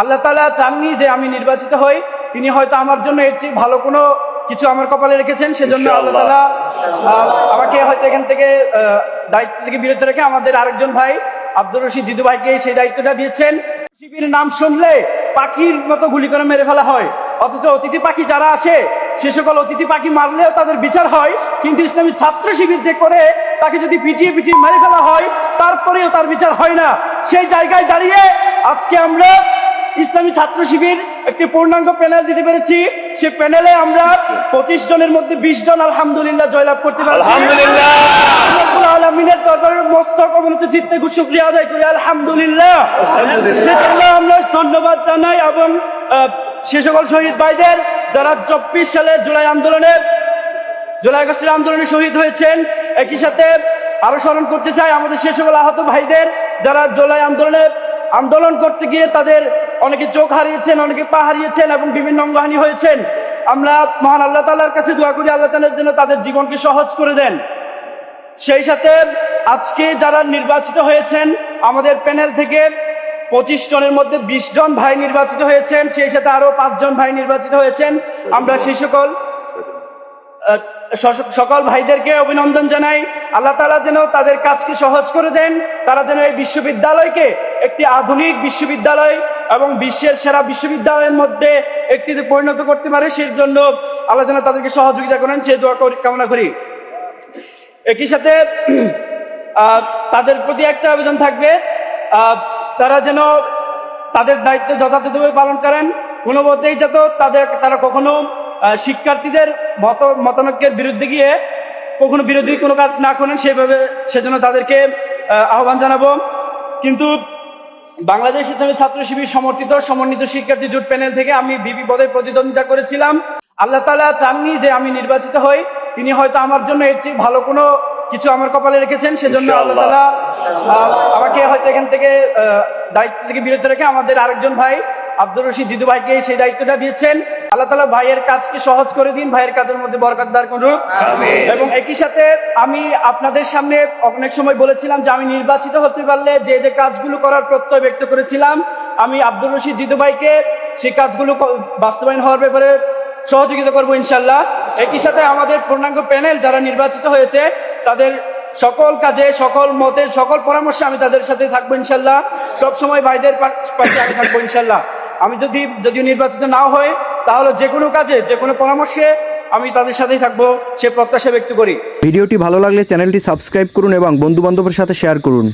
আল্লাহ তালা চাননি যে আমি নির্বাচিত হই। তিনি হয়তো আমার জন্য এর চেয়ে ভালো কোনো কিছু আমার কপালে রেখেছেন সেজন্য আল্লাহ তালা আমাকে হয়তো এখান থেকে দায়িত্ব থেকে বিরত রেখে আমাদের আরেকজন ভাই আব্দুর রশিদ জিদু ভাইকে সেই দায়িত্বটা দিয়েছেন। শিবির নাম শুনলে পাখির মতো গুলি করে মেরে ফেলা হয়। অথচ অতিথি পাখি যারা আসে সে সকল অতিথি পাখি মারলেও তাদের বিচার হয়। কিন্তু ইসলামী ছাত্র শিবির যে করে তাকে যদি পিটিয়ে পিটিয়ে মেরে ফেলা হয় তারপরেও তার বিচার হয় না। সেই জায়গায় দাঁড়িয়ে আজকে আমরা ইসলামী ছাত্র শিবির একটি পূর্ণাঙ্গ প্যানেল দিতে পেরেছি। সে প্যানেলে আমরা পঁচিশ জনের মধ্যে বিশ জন আলহামদুলিল্লাহ জয়লাভ করতে পারছি। আলমিনের দরবারের মস্তক অবনত চিত্তে শুক্রিয়া আদায় করি আলহামদুলিল্লাহ। সেজন্য আমরা ধন্যবাদ জানাই এবং সে সকল শহীদ ভাইদের যারা চব্বিশ সালের জুলাই আন্দোলনে জুলাই আগস্টের আন্দোলনে শহীদ হয়েছেন একই সাথে আরও স্মরণ করতে চাই আমাদের সে সকল আহত ভাইদের যারা জুলাই আন্দোলনে আন্দোলন করতে গিয়ে তাদের অনেকে চোখ হারিয়েছেন, অনেকে পা হারিয়েছেন এবং বিভিন্ন অঙ্গহানি হয়েছেন। আমরা মহান আল্লাহ তালার কাছে দোয়া করি, আল্লাহ তালার জন্য তাদের জীবনকে সহজ করে দেন। সেই সাথে আজকে যারা নির্বাচিত হয়েছেন, আমাদের প্যানেল থেকে পঁচিশ জনের মধ্যে বিশ জন ভাই নির্বাচিত হয়েছেন, সেই সাথে আরও পাঁচজন ভাই নির্বাচিত হয়েছেন। আমরা সেই সকল সকল ভাইদেরকে অভিনন্দন জানাই। আল্লাহ তালা যেন তাদের কাজকে সহজ করে দেন। তারা যেন এই বিশ্ববিদ্যালয়কে একটি আধুনিক বিশ্ববিদ্যালয় এবং বিশ্বের সেরা বিশ্ববিদ্যালয়ের মধ্যে একটিতে পরিণত করতে পারে, সেই জন্য আল্লাহ যেন তাদেরকে সহযোগিতা করেন। সে দোয়া কামনা করি। একই সাথে তাদের প্রতি একটা আবেদন থাকবে তারা যেন তাদের দায়িত্ব যথাযথভাবে পালন করেন। কোনো মতেই যাতে তাদের, তারা কখনো শিক্ষার্থীদের মত, মতানৈক্যের বিরুদ্ধে গিয়ে কখনো বিরোধী কোনো কাজ না করেন, সেভাবে সেজন্য তাদেরকে আহ্বান জানাব। কিন্তু বাংলাদেশ ইসলামী ছাত্র শিবির সমর্থিত সমন্বিত শিক্ষার্থী জোট প্যানেল থেকে আমি বিপি পদে প্রতিদ্বন্দ্বিতা করেছিলাম। আল্লাহ তালা চাননি যে আমি নির্বাচিত হই। তিনি হয়তো আমার জন্য এর চেয়ে ভালো কোনো কিছু আমার কপালে রেখেছেন। সেজন্য আল্লাহ তালা আমাকে হয়তো এখান থেকে দায়িত্ব থেকে বিরত রেখে আমাদের আরেকজন ভাই আব্দুর রশিদ জিদু ভাইকে সেই দায়িত্বটা দিয়েছেন। আল্লাহ তালা ভাইয়ের কাজকে সহজ করে দিন ভাইয়ের কাজের মধ্যে বরকত দার করুন। এবং একই সাথে আমি আপনাদের সামনে অনেক সময় বলেছিলাম যে আমি নির্বাচিত হতে পারলে যে যে কাজগুলো করার প্রত্যয় ব্যক্ত করেছিলাম আমি আব্দুর রশিদ জিদু ভাইকে সেই কাজগুলো বাস্তবায়ন হওয়ার ব্যাপারে সহযোগিতা করব ইনশাল্লাহ একই সাথে আমাদের পূর্ণাঙ্গ প্যানেল যারা নির্বাচিত হয়েছে তাদের সকল কাজে সকল মতে সকল পরামর্শে আমি তাদের সাথে থাকব ইনশাল্লাহ সবসময় ভাইদের পাশে আমি থাকব ইনশাল্লাহ আমি যদি যদি নির্বাচিত না হয় তাহলে যে কোনো কাজে, যে কোনো পরামর্শে আমি তাদের সাথেই থাকব, সে প্রত্যাশা ব্যক্ত করি। ভিডিওটি ভালো লাগলে চ্যানেলটি সাবস্ক্রাইব করুন এবং বন্ধু বান্ধবের সাথে শেয়ার করুন।